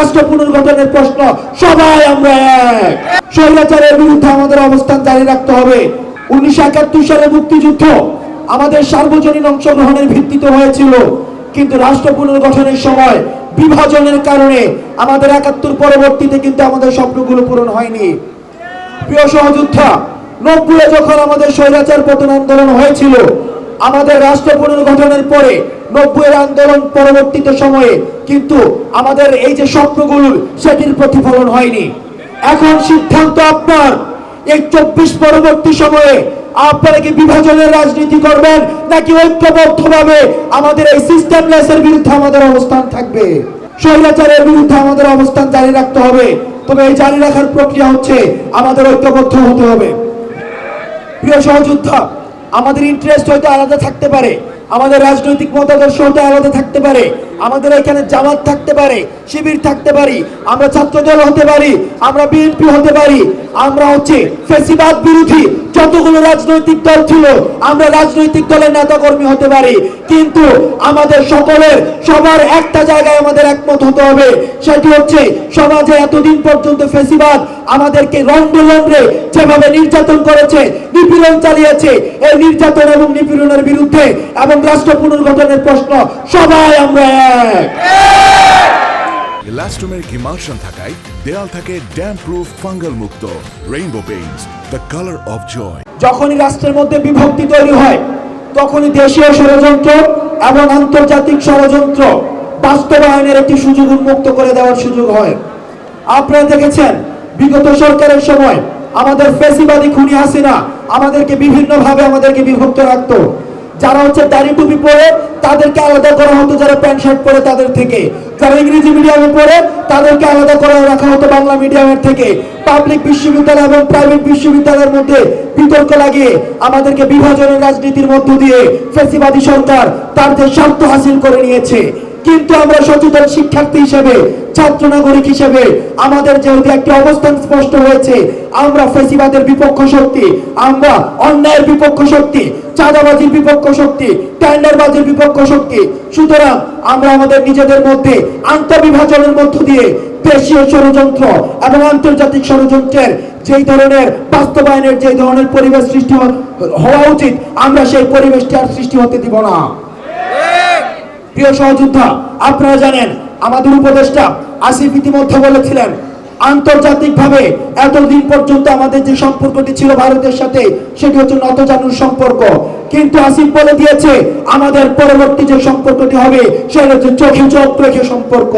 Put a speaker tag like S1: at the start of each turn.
S1: রাষ্ট্র পুনর্গঠনের প্রশ্ন, সবাই আমরা এক। স্বৈরাচারের বিরুদ্ধে আমাদের অবস্থান জারি রাখতে হবে। উনিশশো একাত্তর সালে মুক্তিযুদ্ধ আমাদের সার্বজনীন অংশগ্রহণের ভিত্তিতে হয়েছিল। কিন্তু রাষ্ট্র পুনর্গঠনের সময় বিভাজনের কারণে আমাদের একাত্তর পরবর্তীতে কিন্তু আমাদের স্বপ্নগুলো পূরণ হয়নি। প্রিয় সহযোদ্ধা নব্বই যখন আমাদের স্বৈরাচার পতন আন্দোলন হয়েছিল, আমাদের রাষ্ট্র পুনর্গঠনের পরে নব্বইয়ের আন্দোলন পরবর্তীতে সময়ে কিন্তু আমাদের এই যে স্বপ্নগুলোর সেটির প্রতিফলন হয়নি। এখন সিদ্ধান্ত আপনার, এই চব্বিশ পরবর্তী সময়ে আপনারা কি বিভাজনের রাজনীতি করবেন, নাকি ঐক্যবদ্ধভাবে আমাদের এই সিস্টেমলেসের বিরুদ্ধে আমাদের অবস্থান থাকবে? স্বৈরাচারের বিরুদ্ধে আমাদের অবস্থান জারি রাখতে হবে। তবে এই জারি রাখার প্রক্রিয়া হচ্ছে আমাদের ঐক্যবদ্ধ হতে হবে। প্রিয় সহযোদ্ধা, আমাদের ইন্টারেস্ট হয়তো আলাদা থাকতে পারে আমাদের রাজনৈতিক মতাদর্শ হয়তো আলাদা থাকতে পারে, আমাদের এখানে জামাত থাকতে পারে, শিবির থাকতে পারি, আমরা ছাত্রদল হতে পারি, আমরা বিএনপি হতে পারি, আমরা হচ্ছে ফেসিবাদ বিরোধী যতগুলো রাজনৈতিক দল ছিল, আমরা রাজনৈতিক দলের নেতা কর্মী হতে পারি, কিন্তু আমাদের সকলের সবার একটা জায়গায় আমাদের একমত হতে হবে, সেটি হচ্ছে সমাজে এতদিন পর্যন্ত ফেসিবাদ আমাদেরকে রন্ধ্রে রন্ধ্রে যেভাবে নির্যাতন করেছে, নিপীড়ন চালিয়েছে, এই নির্যাতন এবং নিপীড়নের বিরুদ্ধে এবং রাষ্ট্র পুনর্গঠনের প্রশ্ন সবাই আমরা এক।
S2: ইলাস্টোমের ইমার্শন থাকায় দেয়াল থাকে ড্যাম প্রুফ ফাঙ্গাল মুক্ত rainbow paints the colour of joy
S1: যখনই রাষ্ট্রের মধ্যে বিভক্তি তৈরি হয় তখনই দেশীয় ষড়যন্ত্র এবং আন্তর্জাতিক ষড়যন্ত্র বাস্তবায়নের একটি সুযোগ উন্মুক্ত করে দেওয়ার সুযোগ হয়। আপনারা দেখেছেন বিগত সরকারের সময় আমাদের ফেসিবাদী খুনি হাসিনা আমাদেরকে বিভিন্নভাবে আমাদেরকে বিভক্ত রাখতো। যারা হচ্ছে দাড়ি টুপি পরে, তাদেরকে আলাদা করা হতো, যারা প্যান্ট শার্ট পরে তাদের থেকে। যারা ইংরেজি মিডিয়ামে পড়ে, তাদেরকে আলাদা করে রাখা হতো বাংলা মিডিয়ামের থেকে। পাবলিক বিশ্ববিদ্যালয় এবং প্রাইভেট বিশ্ববিদ্যালয়ের মধ্যে বিতর্ক লাগিয়ে আমাদেরকে বিভাজনের রাজনীতির মধ্য দিয়ে ফেসিবাদী সরকার তার যে স্বার্থ হাসিল করে নিয়েছে। কিন্তু আমরা সচেতন শিক্ষার্থী হিসেবে, ছাত্র নাগরিক হিসেবে আমাদের যেহেতু একটি অবস্থান স্পষ্ট হয়েছে, আমরা ফেসিবাদের বিপক্ষ শক্তি, আমরা অন্যায়ের বিপক্ষ শক্তি, চাঁদাবাজির বিপক্ষ শক্তি, টেন্ডারবাজির বিপক্ষ শক্তি, সুতরাং আমরা আমাদের নিজেদের মধ্যে আন্তঃবিভাজনের মধ্য দিয়ে দেশীয় ষড়যন্ত্র এবং আন্তর্জাতিক ষড়যন্ত্রের যেই ধরনের বাস্তবায়নের যে ধরনের পরিবেশ সৃষ্টি হওয়া উচিত, আমরা সেই পরিবেশটি আর সৃষ্টি হতে দিব না। প্রিয় সহযোদ্ধা, আপনারা জানেন আমাদের উপদেষ্টা আসিফ ইতিমধ্যে বলেছিলেন, আন্তর্জাতিকভাবে এতদিন পর্যন্ত আমাদের যে সম্পর্কটি ছিল ভারতের সাথে, সেটি হচ্ছে নতজানুর সম্পর্ক। কিন্তু আসিফ বলে দিয়েছে, আমাদের পরবর্তী যে সম্পর্কটি হবে, সেটা হচ্ছে চোখে চোখ রেখে সম্পর্ক।